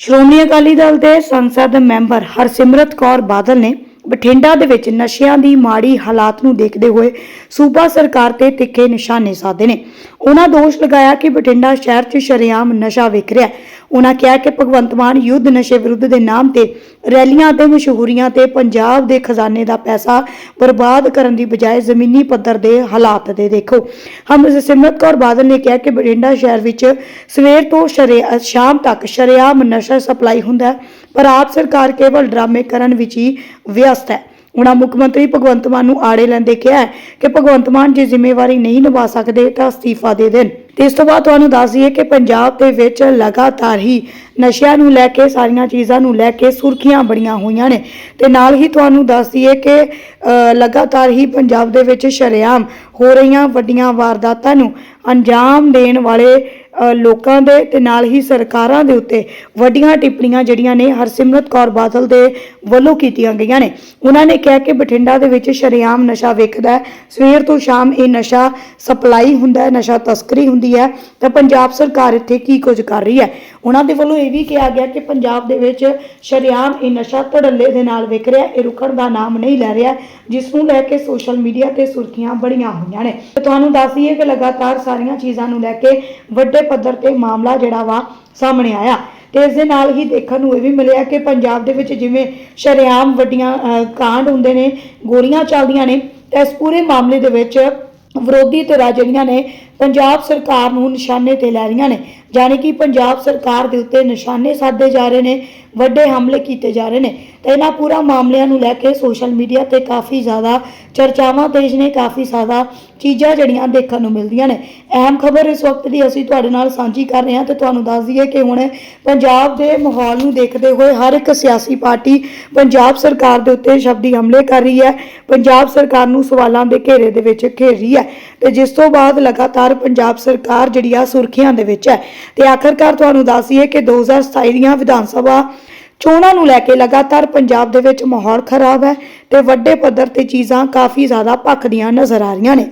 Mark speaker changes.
Speaker 1: ਸ਼੍ਰੋਮਣੀ ਅਕਾਲੀ ਦਲ ਦੇ ਸੰਸਦ ਮੈਂਬਰ ਹਰਸਿਮਰਤ ਕੌਰ ਬਾਦਲ ਨੇ ਬਠਿੰਡਾ ਦੇ ਵਿੱਚ ਨਸ਼ਿਆਂ ਦੀ ਮਾੜੀ ਹਾਲਾਤ ਨੂੰ ਦੇਖਦੇ ਹੋਏ ਸੂਬਾ ਸਰਕਾਰ ਤੇ ਤਿੱਖੇ ਨਿਸ਼ਾਨੇ ਸਾਧੇ ਨੇ। ਉਹਨਾਂ ਦੋਸ਼ ਲਗਾਇਆ ਕਿ ਬਠਿੰਡਾ ਸ਼ਹਿਰ 'ਚ ਸ਼ਰੇਆਮ ਨਸ਼ਾ ਵਿਕ ਰਿਹਾ ਉਹਨਾਂ ਕਿਹਾ ਕਿ ਭਗਵੰਤ ਮਾਨ ਯੁੱਧ ਨਸ਼ੇ ਵਿਰੁੱਧ ਦੇ ਨਾਮ ਤੇ ਰੈਲੀਆਂ ਤੇ ਮਸ਼ਹੂਰੀਆਂ ਤੇ ਪੰਜਾਬ ਦੇ ਖਜ਼ਾਨੇ ਦਾ ਪੈਸਾ ਬਰਬਾਦ ਕਰਨ ਦੀ ਬਜਾਏ ਜ਼ਮੀਨੀ ਪੱਧਰ ਦੇ ਹਾਲਾਤ ਦੇ ਦੇਖੋ। ਹਮ ਸਿਮਰਤ ਕੌਰ ਬਾਦਲ ਨੇ ਕਿਹਾ ਕਿ ਬਠਿੰਡਾ ਸ਼ਹਿਰ ਵਿੱਚ ਸਵੇਰ ਤੋਂ ਸ਼ਰੇ, ਸ਼ਾਮ ਤੱਕ ਸ਼ਰੇਆਮ ਨਸ਼ਾ ਸਪਲਾਈ ਹੁੰਦਾ ਪਰ ਆਪ ਸਰਕਾਰ ਕੇਵਲ ਡਰਾਮੇ ਕਰਨ ਵਿੱਚ ਹੀ ਵਿਅਸਤ ਹੈ। ਉਹਨਾਂ ਮੁੱਖ ਮੰਤਰੀ ਭਗਵੰਤ ਮਾਨ ਨੂੰ ਆੜੇ ਲੈਂਦੇ ਕਿਹਾ ਕਿ ਭਗਵੰਤ ਮਾਨ ਜੇ ਜ਼ਿੰਮੇਵਾਰੀ ਨਹੀਂ ਨਿਭਾ ਸਕਦੇ ਤਾਂ ਅਸਤੀਫਾ ਦੇ ਦੇਣ। ਤੇ ਇਸ ਤੋਂ ਬਾਅਦ ਤੁਹਾਨੂੰ ਦੱਸ ਦਈਏ ਕਿ ਪੰਜਾਬ ਦੇ ਵਿੱਚ ਲਗਾਤਾਰ ਹੀ ਨਸ਼ਿਆਂ ਨੂੰ ਲੈ ਕੇ, ਸਾਰੀਆਂ ਚੀਜ਼ਾਂ ਨੂੰ ਲੈ ਕੇ ਸੁਰਖੀਆਂ ਬੜੀਆਂ ਹੋਈਆਂ ਨੇ। ਤੇ ਨਾਲ ਹੀ ਤੁਹਾਨੂੰ ਦੱਸ ਦਈਏ ਕਿ ਲਗਾਤਾਰ ਹੀ ਪੰਜਾਬ ਦੇ ਵਿੱਚ ਸ਼ਰੇਆਮ ਹੋ ਰਹੀਆਂ ਵੱਡੀਆਂ ਵਾਰਦਾਤਾਂ ਨੂੰ ਅੰਜਾਮ ਦੇਣ ਵਾਲੇ ਲੋਕਾਂ ਦੇ ਤੇ ਨਾਲ ਹੀ ਸਰਕਾਰਾਂ ਦੇ ਉੱਤੇ ਵੱਡੀਆਂ ਟਿੱਪਣੀਆਂ ਜਿਹੜੀਆਂ ਨੇ ਹਰਸਿਮਰਤ ਕੌਰ ਬਾਦਲ ਦੇ ਵੱਲੋਂ ਕੀਤੀਆਂ ਗਈਆਂ ਨੇ। ਉਹਨਾਂ ਨੇ ਕਿਹਾ ਕਿ ਬਠਿੰਡਾ ਦੇ ਵਿੱਚ ਸ਼ਰੇਆਮ ਨਸ਼ਾ ਵਿਕਦਾ ਸਵੇਰ ਤੋਂ ਸ਼ਾਮ ਇਹ ਨਸ਼ਾ ਸਪਲਾਈ ਹੁੰਦਾ ਹੈ, ਨਸ਼ਾ ਤਸਕਰੀ ਹੁੰਦੀ ਹੈ। ਤਾਂ ਪੰਜਾਬ ਸਰਕਾਰ ਇੱਥੇ ਕੀ ਕੁਝ ਕਰ ਰਹੀ ਹੈ? ਉਹਨਾਂ ਦੇ ਵੱਲੋਂ ਇਹ ਵੀ ਕਿਹਾ ਗਿਆ ਕਿ ਪੰਜਾਬ ਦੇ ਵਿੱਚ ਸ਼ਰੇਆਮ ਇਹ ਨਸ਼ਾ ਧੜੱਲੇ ਦੇ ਨਾਲ ਵਿਕ ਰਿਹਾ ਇਹ ਰੁਕਣ ਦਾ ਨਾਮ ਨਹੀਂ ਲੈ ਰਿਹਾ, ਜਿਸ ਨੂੰ ਲੈ ਕੇ ਸੋਸ਼ਲ ਮੀਡੀਆ ਤੇ ਸੁਰਖੀਆਂ ਬੜੀਆਂ ਹੋਈਆਂ ਨੇ। ਤੇ ਤੁਹਾਨੂੰ ਦੱਸ ਦਈਏ ਕਿ ਲਗਾਤਾਰ ਸਾਰੀਆਂ ਚੀਜ਼ਾਂ ਨੂੰ ਲੈ ਕੇ ਵੱਡੇ ਪੱਧਰ ਤੇ ਮਾਮਲਾ ਜਿਹੜਾ ਵਾ ਸਾਹਮਣੇ ਆਇਆ। ਤੇ ਇਸ ਦੇ ਨਾਲ ਹੀ ਦੇਖਣ ਨੂੰ ਇਹ ਵੀ ਮਿਲਿਆ ਕਿ ਪੰਜਾਬ ਦੇ ਵਿੱਚ ਜਿਵੇਂ ਸ਼ਰੇਆਮ ਵੱਡੀਆਂ ਕਾਂਡ ਹੁੰਦੇ ਨੇ, ਗੋਲੀਆਂ ਚੱਲਦੀਆਂ ਨੇ, ਤੇ ਇਸ ਪੂਰੇ ਮਾਮਲੇ ਦੇ ਵਿੱਚ ਵਿਰੋਧੀ ਧਿਰਾਂ ਜਿਹੜੀਆਂ ਨੇ, ਪੰਜਾਬ ਸਰਕਾਰ ਨੂੰ ਨਿਸ਼ਾਨੇ ਤੇ ਲੈ ਰਹੀਆਂ ਨੇ। ਯਾਨੀ ਕਿ ਪੰਜਾਬ ਸਰਕਾਰ ਦੇ ਉੱਤੇ ਨਿਸ਼ਾਨੇ ਸਾਧੇ ਜਾ ਰਹੇ ਨੇ, ਵੱਡੇ ਹਮਲੇ ਕੀਤੇ ਜਾ ਰਹੇ ਨੇ। ਤੇ ਇਹਨਾਂ ਪੂਰਾ ਮਾਮਲਿਆਂ ਨੂੰ ਲੈ ਕੇ ਸੋਸ਼ਲ ਮੀਡੀਆ ਤੇ ਕਾਫੀ ਜ਼ਿਆਦਾ ਚਰਚਾਵਾਂ ਤੇਜ਼ ਨੇ, ਕਾਫੀ ਜ਼ਿਆਦਾ ਚੀਜ਼ਾਂ ਜਿਹੜੀਆਂ ਦੇਖਣ ਨੂੰ ਮਿਲਦੀਆਂ ਨੇ। ਅਹਿਮ ਖਬਰ ਇਸ ਵਕਤ ਦੀ ਅਸੀਂ ਤੁਹਾਡੇ ਨਾਲ ਸਾਂਝੀ ਕਰ ਰਹੇ ਹਾਂ ਤੇ ਤੁਹਾਨੂੰ ਦੱਸ ਦਈਏ ਕਿ ਹੁਣ ਪੰਜਾਬ ਦੇ ਮਾਹੌਲ ਨੂੰ ਦੇਖਦੇ ਹੋਏ ਹਰ ਇੱਕ ਸਿਆਸੀ ਪਾਰਟੀ ਪੰਜਾਬ ਸਰਕਾਰ ਦੇ ਉੱਤੇ ਸ਼ਬਦੀ ਹਮਲੇ ਕਰ ਰਹੀ ਹੈ। ਪੰਜਾਬ ਸਰਕਾਰ ਨੂੰ ਸਵਾਲਾਂ ਦੇ ਘੇਰੇ ਦੇ ਵਿੱਚ ਘੇਰ ਰਹੀ ਹੈ ਤੇ ਜਿਸ ਤੋਂ ਬਾਅਦ ਲਗਾਤਾਰ ਪੰਜਾਬ ਸਰਕਾਰ ਜਿਹੜੀ ਆ ਸੁਰਖੀਆਂ ਦੇ ਵਿੱਚ ਹੈ। ਤੇ ਆਖਰਕਾਰ ਤੁਹਾਨੂੰ ਦੱਸ ਦਈਏ ਕਿ 2027 ਦੀਆਂ ਵਿਧਾਨ ਸਭਾ ਚੋਣਾਂ ਨੂੰ ਲੈ ਕੇ ਲਗਾਤਾਰ ਪੰਜਾਬ ਦੇ ਵਿੱਚ ਮਾਹੌਲ ਖਰਾਬ ਹੈ ਤੇ ਵੱਡੇ ਪੱਧਰ ਤੇ ਚੀਜ਼ਾਂ ਕਾਫੀ ਜ਼ਿਆਦਾ ਭਖਦੀਆਂ ਨਜ਼ਰ ਆ ਰਹੀਆਂ ਨੇ।